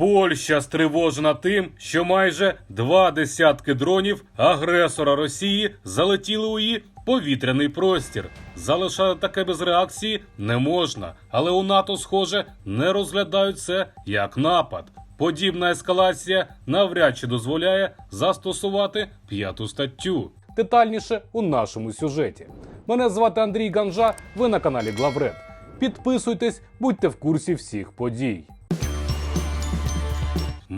Польща стривожена тим, що майже два десятки дронів агресора Росії залетіли у її повітряний простір. Залишати таке без реакції не можна, але у НАТО, схоже, не розглядають це як напад. Подібна ескалація навряд чи дозволяє застосувати п'яту статтю. Детальніше у нашому сюжеті. Мене звати Андрій Ганжа. Ви на каналі Главред. Підписуйтесь, будьте в курсі всіх подій.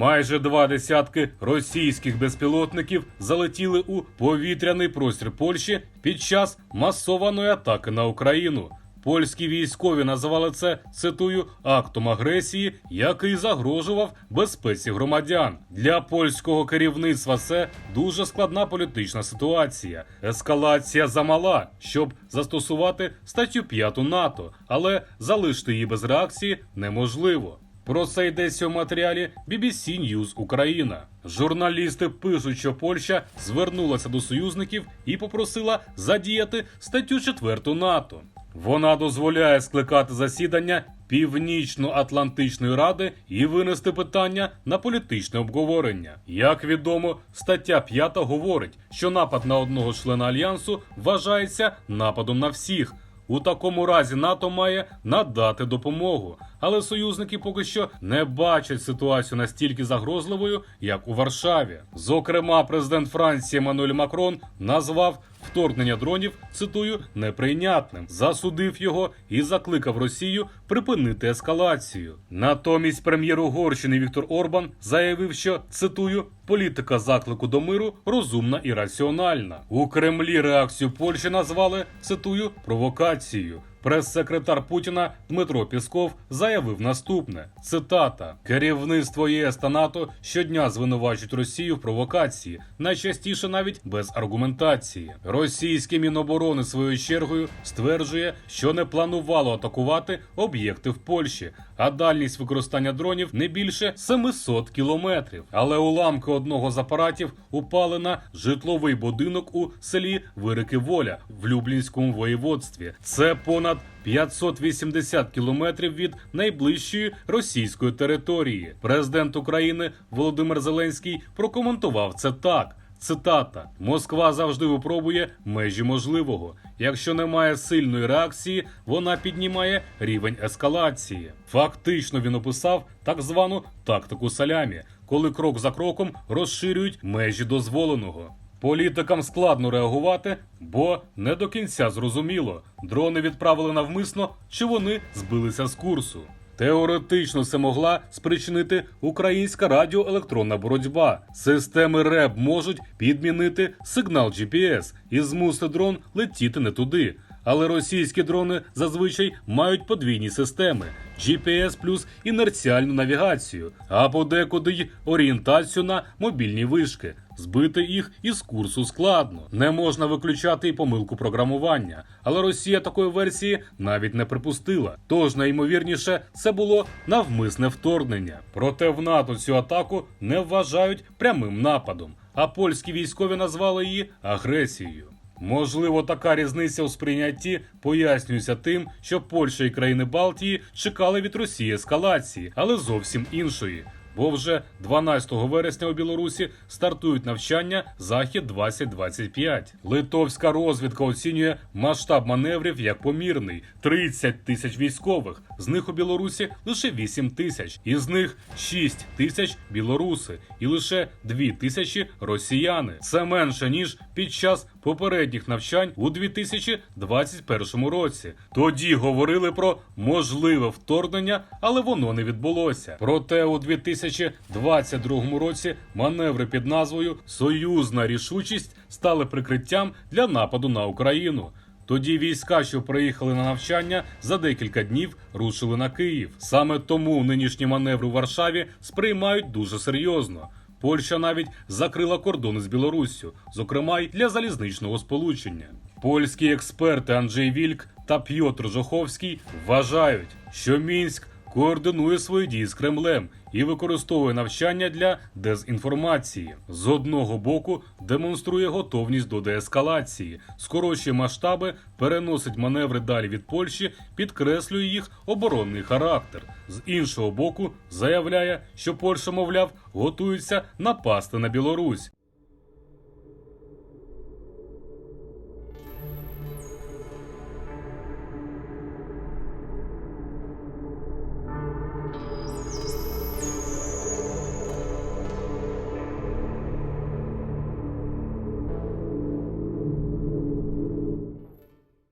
Майже два десятки російських безпілотників залетіли у повітряний простір Польщі під час масованої атаки на Україну. Польські військові називали це цитую актом агресії, який загрожував безпеці громадян. Для польського керівництва це дуже складна політична ситуація. Ескалація замала, щоб застосувати статтю 5 НАТО, але залишити її без реакції неможливо. Про це йдеться у матеріалі BBC News Україна. Журналісти пишуть, що Польща звернулася до союзників і попросила задіяти статтю 4 НАТО. Вона дозволяє скликати засідання Північно-Атлантичної ради і винести питання на політичне обговорення. Як відомо, стаття 5 говорить, що напад на одного члена альянсу вважається нападом на всіх. У такому разі НАТО має надати допомогу, але союзники поки що не бачать ситуацію настільки загрозливою, як у Варшаві. Зокрема, президент Франції Мануель Макрон назвав вторгнення дронів, цитую, неприйнятним, засудив його і закликав Росію припинити ескалацію. Натомість прем'єр Угорщини Віктор Орбан заявив, що цитую. Політика заклику до миру розумна і раціональна. У Кремлі реакцію Польщі назвали цитую провокацією. Прес-секретар Путіна Дмитро Пісков заявив наступне: цитата: керівництво ЄС та НАТО щодня звинувачують Росію в провокації, найчастіше навіть без аргументації. Російське міноборони своєю чергою стверджує, що не планувало атакувати об'єкти в Польщі, а дальність використання дронів не більше 700 кілометрів. Але уламки одного з апаратів упали на житловий будинок у селі Вирики Воля в Люблінському воєводстві. Це понад 580 кілометрів від найближчої російської території. Президент України Володимир Зеленський прокоментував це так. Цитата: Москва завжди випробує межі можливого. Якщо немає сильної реакції, вона піднімає рівень ескалації. Фактично він описав так звану тактику салямі, коли крок за кроком розширюють межі дозволеного. Політикам складно реагувати, бо не до кінця зрозуміло, дрони відправили навмисно, чи вони збилися з курсу. Теоретично це могла спричинити українська радіоелектронна боротьба. Системи РЕБ можуть підмінити сигнал GPS і змусити дрон летіти не туди. Але російські дрони зазвичай мають подвійні системи: GPS плюс інерціальну навігацію, а подекуди й орієнтацію на мобільні вишки. Збити їх із курсу складно. Не можна виключати і помилку програмування. Але Росія такої версії навіть не припустила. Тож найімовірніше це було навмисне вторгнення. Проте в НАТО цю атаку не вважають прямим нападом, а польські військові назвали її агресією. Можливо, така різниця у сприйнятті пояснюється тим, що Польща і країни Балтії чекали від Росії ескалації, але зовсім іншої. Бо вже 12 вересня у Білорусі стартують навчання Захід 2025 Литовська розвідка оцінює масштаб маневрів як помірний: 30 тисяч військових. З них у Білорусі лише 8 тисяч, із них 6 тисяч білоруси, і лише 2 тисячі росіяни. Це менше ніж під час попередніх навчань у 2021 році. Тоді говорили про можливе вторгнення, але воно не відбулося. Проте у 2022 році маневри під назвою Союзна рішучість стали прикриттям для нападу на Україну. Тоді війська, що приїхали на навчання, за декілька днів рушили на Київ. Саме тому нинішні маневри у Варшаві сприймають дуже серйозно. Польща навіть закрила кордони з Білоруссю, зокрема й для залізничного сполучення. Польські експерти Анджей Вільк та П'єтр Жоховський вважають, що Мінськ координує свої дії з Кремлем і використовує навчання для дезінформації. З одного боку демонструє готовність до деескалації, скорочує масштаби, переносить маневри далі від Польщі, підкреслює їх оборонний характер. З іншого боку, заявляє, що Польща, мовляв, готується напасти на Білорусь.